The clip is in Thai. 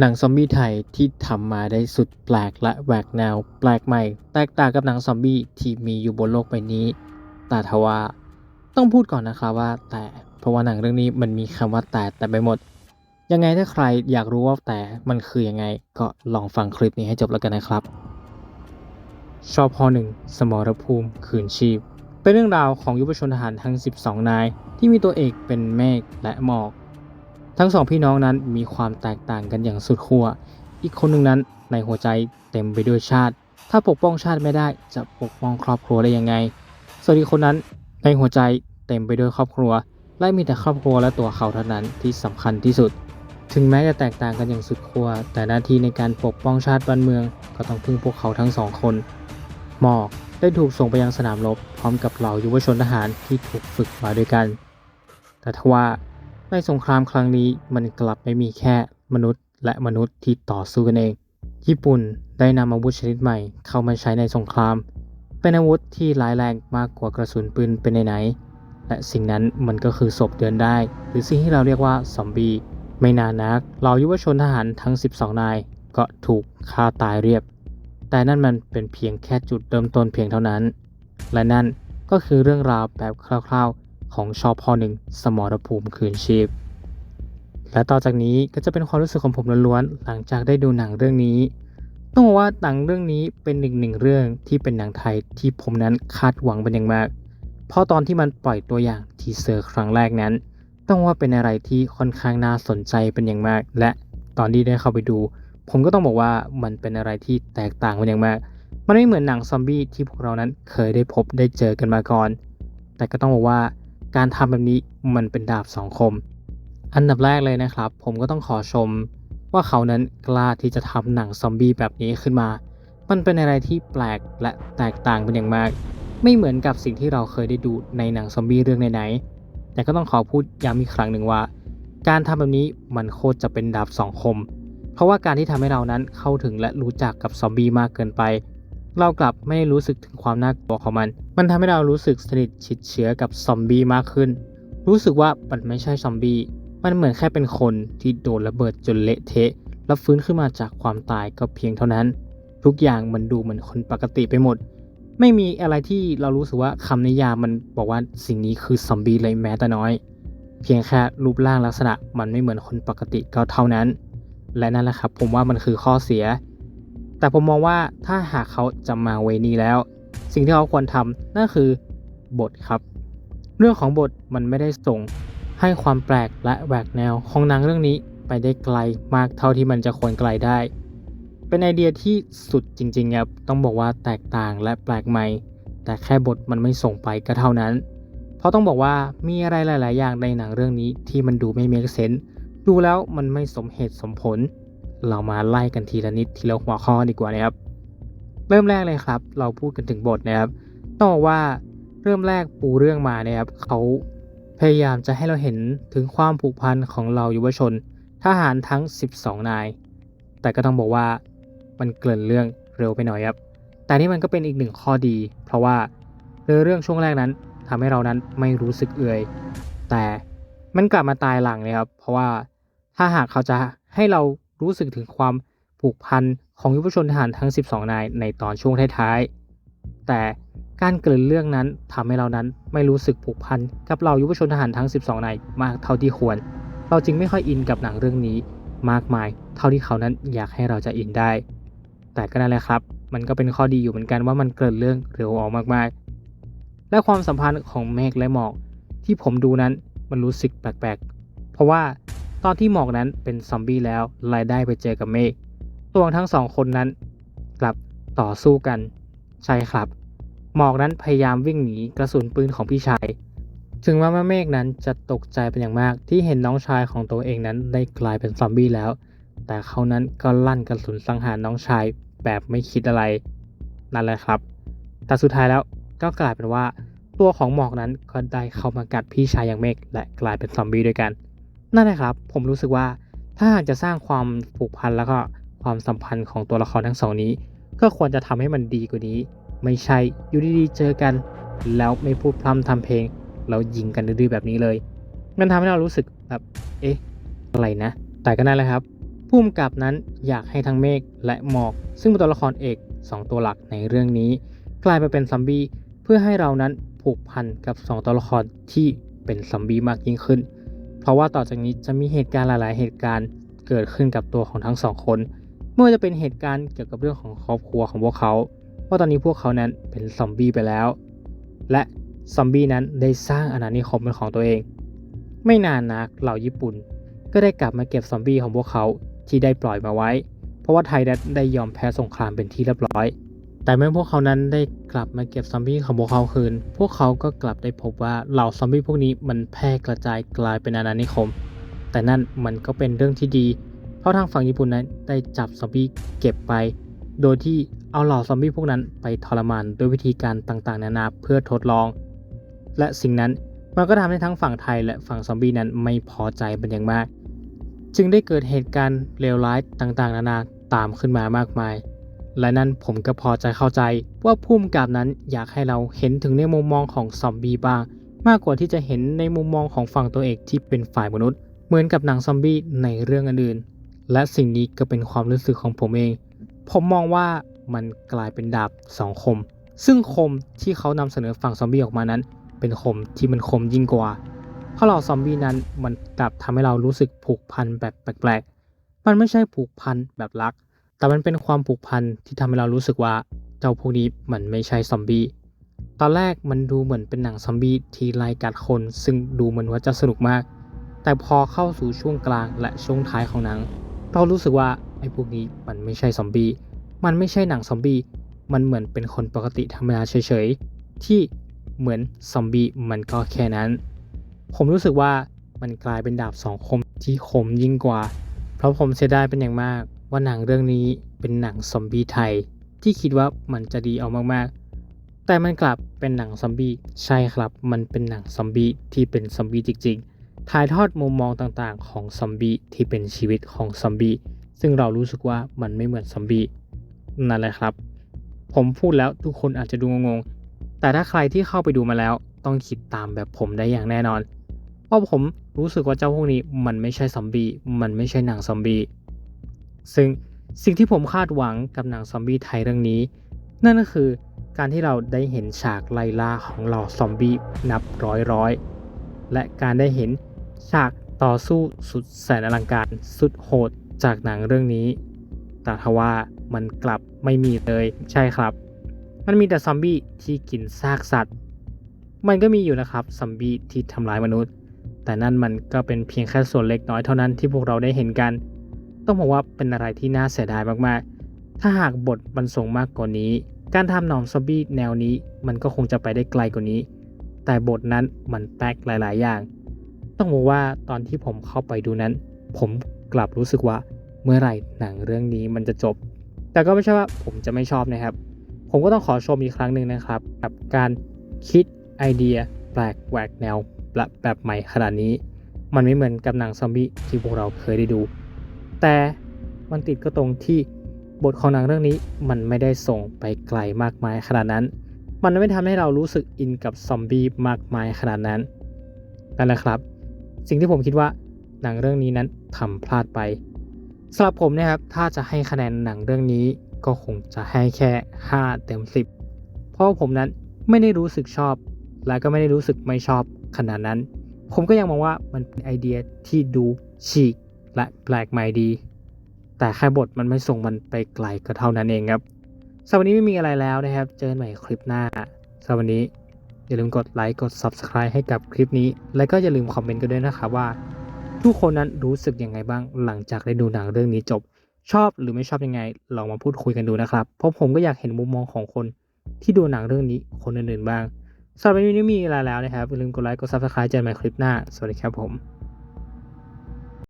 หนังซอมบี้ไทยที่ทำมาได้สุดแปลกและแหวกแนว แปลกใหม่ แตกต่างกับหนังซอมบี้ที่มีอยู่บนโลกใบนี้ แต่ทว่าต้องพูดก่อนนะครับว่าแต่เพราะว่าหนังเรื่องนี้มันมีคำว่าแต่แต่ไปหมด ยังไงถ้าใครอยากรู้ว่าแต่มันคือยังไง ก็ลองฟังคลิปนี้ให้จบแล้วกันนะครับ ชอบพอหนึ่งสมรภูมิคืนชีพ เป็นเรื่องราวของยุวชนทหารทั้ง 12 นาย ที่มีตัวเอกเป็นเมฆและหมอก ทั้งสองพี่น้องนั้นมีความแตกต่างกันอย่างสุดขั้ว อีกคนหนึ่งนั้นในหัวใจเต็มไปด้วยชาติ ถ้าปกป้องชาติไม่ได้จะปกป้องครอบครัวได้ยังไง ส่วนอีกคนนั้นในหัวใจเต็มไปด้วยครอบครัว และมีแต่ครอบครัวและตัวเขาเท่านั้นที่สำคัญที่สุด ถึงแม้จะแตกต่างกันอย่างสุดขั้ว แต่หน้าที่ในการปกป้องชาติบ้านเมือง ก็ต้องพึ่งพวกเขาทั้งสองคน หมอกได้ถูกส่งไปยังสนามรบพร้อมกับเหล่ายุวชนทหารที่ถูกฝึกมาด้วยกัน แต่ทว่า ในสงครามครั้งนี้มันกลับไม่มีแค่มนุษย์และมนุษย์ที่ต่อสู้กันเอง ญี่ปุ่นได้นำอาวุธชนิดใหม่เข้ามาใช้ในสงคราม เป็นอาวุธที่ร้ายแรงมากกว่ากระสุนปืนเป็นไหนๆและสิ่งนั้นมันก็คือศพเดินได้ หรือสิ่งที่เราเรียกว่าซอมบี้ไม่นานนักเหล่ายุวชนทหารทั้ง 12 นายก็ถูกฆ่าตายเรียบ แต่นั่นมันเป็นเพียงแค่จุดเริ่มต้นเพียงเท่านั้น และนั่นก็คือเรื่องราวแบบคร่าวๆ ของชอพอหนึ่งสมรภูมิคืนชีพ และต่อจากนี้ก็จะเป็นความรู้สึกของผมล้วนๆหลังจากได้ดูหนังเรื่องนี้ ต้องบอกว่าหนังเรื่องนี้เป็นหนึ่งหนึ่งเรื่องที่เป็นหนังไทยที่ผมนั้นคาดหวังเป็นอย่างมากเพราะตอนที่มันปล่อยตัวอย่างทีเซอร์ครั้งแรกนั้น ต้องว่าเป็นอะไรที่ค่อนข้างน่าสนใจเป็นอย่างมาก และตอนที่ได้เข้าไปดู ผมก็ต้องบอกว่ามันเป็นอะไรที่แตกต่างเป็นอย่างมาก มันไม่เหมือนหนังซอมบี้ที่พวกเรานั้นเคยได้พบได้เจอกันมาก่อน แต่ก็ต้องบอกว่า การทำแบบนี้มันเป็นดาบสองคม อันดับแรกเลยนะครับ ผมก็ต้องขอชม ว่าเขานั้นกล้าที่จะทำหนังซอมบี้แบบนี้ขึ้นมา มันเป็นอะไรที่แปลกและแตกต่างเป็นอย่างมาก ไม่เหมือนกับสิ่งที่เราเคยได้ดูในหนังซอมบี้เรื่องไหนๆ แต่ก็ต้องขอพูดย้ำอีกครั้งหนึ่งว่า การทำแบบนี้มันโคตรจะเป็นดาบสองคม เพราะว่าการที่ทำให้เรานั้นเข้าถึงและรู้จักกับซอมบี้มากเกินไป เรากลับไม่รู้สึกถึงความน่ากลัวของมัน มันทำให้เรารู้สึกสนิทชิดเชื้อกับซอมบี้มากขึ้น รู้สึกว่ามันไม่ใช่ซอมบี้ มันเหมือนแค่เป็นคนที่โดนระเบิดจนเละเทะ แล้วฟื้นขึ้นมาจากความตายก็เพียงเท่านั้น ทุกอย่างมันดูเหมือนคนปกติไปหมด ไม่มีอะไรที่เรารู้สึกว่าคำนิยามมันบอกว่าสิ่งนี้คือซอมบี้เลยแม้แต่น้อย เพียงแค่รูปร่างลักษณะมันไม่เหมือนคนปกติก็เท่านั้น และนั่นแหละครับผมว่ามันคือข้อเสีย แต่ผมมองว่าถ้าหากเขาจะมาเวนี้แล้ว สิ่งที่เขาควรทำนั่นคือบทครับ เรื่องของบทมันไม่ได้ส่งให้ความแปลกและแหวกแนวของหนังเรื่องนี้ไปได้ไกลมากเท่าที่มันจะควรไกลได้ เป็นไอเดียที่สุดจริงๆครับต้องบอกว่าแตกต่างและแปลกใหม่ แต่แค่บทมันไม่ส่งไปก็เท่านั้น เพราะต้องบอกว่ามีอะไรหลาย ๆ อย่างในหนังเรื่องนี้ที่มันดูไม่เมคเซนดูแล้วมันไม่สมเหตุสมผล เรามาไล่กันทีละนิดทีละหัวข้อดีกว่านะครับ เริ่มแรกเลยครับ เราพูดกันถึงบทนะครับ ต้องบอกว่าเริ่มแรกปูเรื่องมาเนี่ยครับเขาพยายามจะให้เราเห็นถึงความผูกพันของเรายุวชนทหารทั้ง 12 นาย แต่ก็ต้องบอกว่ามันเกินเรื่องเร็วไปหน่อยครับ แต่นี่มันก็เป็นอีกหนึ่งข้อดี เพราะว่าเรื่องช่วงแรกนั้นทำให้เรานั้นไม่รู้สึกเอื่อย แต่มันกลับมาตายหลังเลยครับ เพราะว่าถ้าหากเขาจะให้เรา รู้สึกถึงความผูกพันของยุวชนทหารทั้ง 12 นายในตอนช่วงท้ายๆ แต่การเกริ่นเรื่องนั้นทำให้เรานั้นไม่รู้สึกผูกพันกับเรายุวชนทหารทั้ง 12 นายมากเท่าที่ควร เราจึงไม่ค่อยอินกับหนังเรื่องนี้มากมาย เท่าที่เขานั้นอยากให้เราจะอินได้ แต่ก็นั่นแหละครับ มันก็เป็นข้อดีอยู่เหมือนกันว่ามันเกริ่นเรื่องเร็วออกมากๆ และความสัมพันธ์ของเมฆและหมอกที่ผมดูนั้นมันรู้สึกแปลกๆ เพราะว่า ตอนที่หมอกนั้นเป็นซอมบี้แล้วรายได้ไปเจอกับเมฆตัวทั้งสองคนนั้นกลับต่อสู้กัน ใช่ครับ หมอกนั้นพยายามวิ่งหนีกระสุนปืนของพี่ชาย ถึงว่าแม่เมฆนั้นจะตกใจเป็นอย่างมากที่เห็นน้องชายของตัวเองนั้นได้กลายเป็นซอมบี้แล้ว แต่เขานั้นก็ลั่นกระสุนสังหารน้องชายแบบไม่คิดอะไร นั่นแหละครับ แต่สุดท้ายแล้วก็กลายเป็นว่า ตัวของหมอกนั้นก็ได้เข้ามากัดพี่ชายอย่างเมฆและกลายเป็นซอมบี้ด้วยกัน นั่นแหละครับ ผมรู้สึกว่าถ้าหากจะสร้างความผูกพันแล้วก็ความสัมพันธ์ของตัวละครทั้งสองนี้ ก็ควรจะทำให้มันดีกว่านี้ ไม่ใช่อยู่ดีๆเจอกัน แล้วไม่พูดพร่ำทำเพลงแล้วยิงกันดื้อๆแบบนี้เลย มันทำให้เรารู้สึกแบบเอ๊ะอะไรนะ แต่ก็นั่นแหละครับผู้กำกับนั้นอยากให้ทั้งเมฆและหมอก ซึ่งเป็นตัวละครเอก 2 ตัวหลักในเรื่องนี้ กลายไปเป็นซอมบี้เพื่อให้เรานั้นผูกพันกับ 2 ตัวละครที่เป็นซอมบี้มากยิ่งขึ้น ราะว่าต่อจากนี้จะมีเหตุการณ์หลาย ๆ เหตุการณ์เกิดขึ้นกับตัวของทั้งสองคนไม่ว่าจะเป็นเหตุการณ์เกี่ยวกับเรื่องของครอบครัวของพวกเขา ว่าตอนนี้พวกเขานั้นเป็นซอมบี้ไปแล้ว และซอมบี้นั้นได้สร้างอาณานิคมเป็นของตัวเอง ไม่นานนักเหล่าญี่ปุ่น ก็ได้กลับมาเก็บซอมบี้ของพวกเขาที่ได้ปล่อยมาไว้ เพราะว่าไทยได้ยอมแพ้สงครามเป็นที่เรียบร้อย แต่เมื่อพวกเขานั้นได้กลับมาเก็บซอมบี้ของพวกเขาคืน พวกเขาก็กลับได้พบว่าเหล่าซอมบี้พวกนี้มันแพร่กระจายกลายเป็นอาณานิคม แต่นั่นมันก็เป็นเรื่องที่ดี เพราะทางฝั่งญี่ปุ่นนั้นได้จับซอมบี้เก็บไป โดยที่เอาเหล่าซอมบี้พวกนั้นไปทรมานด้วยวิธีการต่างๆ นานาเพื่อทดลอง และสิ่งนั้นมันก็ทำให้ทั้งฝั่งไทยและฝั่งซอมบี้นั้นไม่พอใจเป็นอย่างมาก จึงได้เกิดเหตุการณ์เลวร้ายต่างๆ นานาตามขึ้นมามากมาย และนั่นผมก็พอจะเข้าใจว่าพุ่มกับนั้นอยากให้เราเห็นถึงในมุมมองของซอมบี้บ้างมากกว่าที่จะเห็นในมุมมองของฝั่งตัวเอกที่เป็นฝ่ายมนุษย์ เหมือนกับหนังซอมบี้ในเรื่องอื่นๆและสิ่งนี้ก็เป็นความรู้สึกของผมเอง ผมมองว่ามันกลายเป็นดาบสองคม ซึ่งคมที่เขานำเสนอฝั่งซอมบี้ออกมานั้น เป็นคมที่มันคมยิ่งกว่า เพราะเหล่าซอมบี้นั้นมันกลับทำให้เรารู้สึกผูกพันแบบแปลกๆ มันไม่ใช่ผูกพันแบบรัก แต่มันเป็นความผูกพันที่ทำให้เรารู้สึกว่าเจ้าพวกนี้มันไม่ใช่ซอมบี้ ตอนแรกมันดูเหมือนเป็นหนังซอมบี้ที่ไล่กัดคน ซึ่งดูเหมือนว่าจะสนุกมาก แต่พอเข้าสู่ช่วงกลางและช่วงท้ายของหนัง เรารู้สึกว่าไอ้พวกนี้มันไม่ใช่ซอมบี้ มันไม่ใช่หนังซอมบี้ มันเหมือนเป็นคนปกติธรรมดาเฉยๆ ที่เหมือนซอมบี้มันก็แค่นั้น ผมรู้สึกว่ามันกลายเป็นดาบสองคมที่คมยิ่งกว่า เพราะผมเสียดายเป็นอย่างมาก ว่าหนังเรื่องนี้เป็นหนังซอมบี้ไทย ที่คิดว่ามันจะดีเอามากๆ แต่มันกลับเป็นหนังซอมบี้ใช่ครับมันเป็นหนังซอมบี้ที่เป็นซอมบี้จริงๆ ถ่ายทอดมุมมองต่างๆ ของซอมบี้ที่เป็นชีวิตของซอมบี้ซึ่งเรารู้สึกว่ามันไม่เหมือนซอมบี้นั่นแหละครับ ผมพูดแล้วทุกคนอาจจะดูงงๆ แต่ถ้าใครที่เข้าไปดูมาแล้ว ต้องคิดตามแบบผมได้อย่างแน่นอน เพราะผมรู้สึกว่าเจ้าพวกนี้มันไม่ใช่ซอมบี้มันไม่ใช่หนังซอมบี้ ซึ่งสิ่งที่ผมคาดหวังกับหนังซอมบี้ไทยเรื่องนี้ นั่นก็คือการที่เราได้เห็นฉากไล่ล่าของเหล่าซอมบี้นับร้อยร้อยและการได้เห็นฉากต่อสู้สุดแสนอลังการสุดโหดจากหนังเรื่องนี้ แต่ทว่ามันกลับไม่มีเลยใช่ครับ มันมีแต่ซอมบี้ที่กินซากสัตว์ มันก็มีอยู่นะครับซอมบี้ที่ทำร้ายมนุษย์ แต่นั่นมันก็เป็นเพียงแค่ส่วนเล็กน้อยเท่านั้นที่พวกเราได้เห็นกัน ต้องบอกว่าเป็นอะไรที่น่าเสียดายมากๆ ถ้าหากบทมันส่งมากกว่านี้ การทำหนองซอมบี้แนวนี้มันก็คงจะไปได้ไกลกว่านี้ แต่บทนั้นมันแป๊กหลาย ๆ อย่าง ต้องบอกว่าตอนที่ผมเข้าไปดูนั้น ผมกลับรู้สึกว่าเมื่อไหร่หนังเรื่องนี้มันจะจบ แต่ก็ไม่ใช่ว่าผมจะไม่ชอบนะครับ ผมก็ต้องขอชมอีกครั้งหนึ่งนะครับ กับการคิดไอเดียแปลกแหวกแนวแบบใหม่ขนาดนี้ มันไม่เหมือนกับหนังซอมบี้ที่พวกเราเคยได้ดู แต่มันติดก็ตรงที่บทของหนังเรื่องนี้มันไม่ได้ส่งไปไกลมากมายขนาดนั้น มันไม่ทำให้เรารู้สึกอินกับซอมบี้มากมายขนาดนั้นนั่นแหละครับ สิ่งที่ผมคิดว่าหนังเรื่องนี้นั้นทำพลาดไปสำหรับผมนะครับถ้าจะให้คะแนนหนังเรื่องนี้ก็คงจะให้แค่ 5 เต็ม 10 เพราะผมนั้นไม่ได้รู้สึกชอบ และก็ไม่ได้รู้สึกไม่ชอบขนาดนั้น ผมก็ยังมองว่ามันเป็นไอเดียที่ดูฉีก และแปลกใหม่ดี แต่แค่บทมันไม่ส่งมันไปไกลก็เท่านั้นเองครับสำหรับวันนี้ไม่มีอะไรแล้วนะครับ เจอกันใหม่คลิปหน้าสำหรับวันนี้อย่าลืมกดไลค์กด Subscribe ให้กับคลิปนี้ และก็อย่าลืมคอมเมนต์กันด้วยนะครับว่า ทุกคนนั้นรู้สึกยังไงบ้างหลังจากได้ดูหนังเรื่องนี้จบ ชอบหรือไม่ชอบยังไงลองมาพูดคุยกันดูนะครับ เพราะผมก็อยากเห็นมุมมองของคนที่ดูหนังเรื่องนี้คนอื่นๆบ้างสำหรับวันนี้ไม่มีอะไรแล้วนะครับอย่าลืมกดไลค์กด Subscribe เจอกันใหม่คลิปหน้าสวัสดีครับผม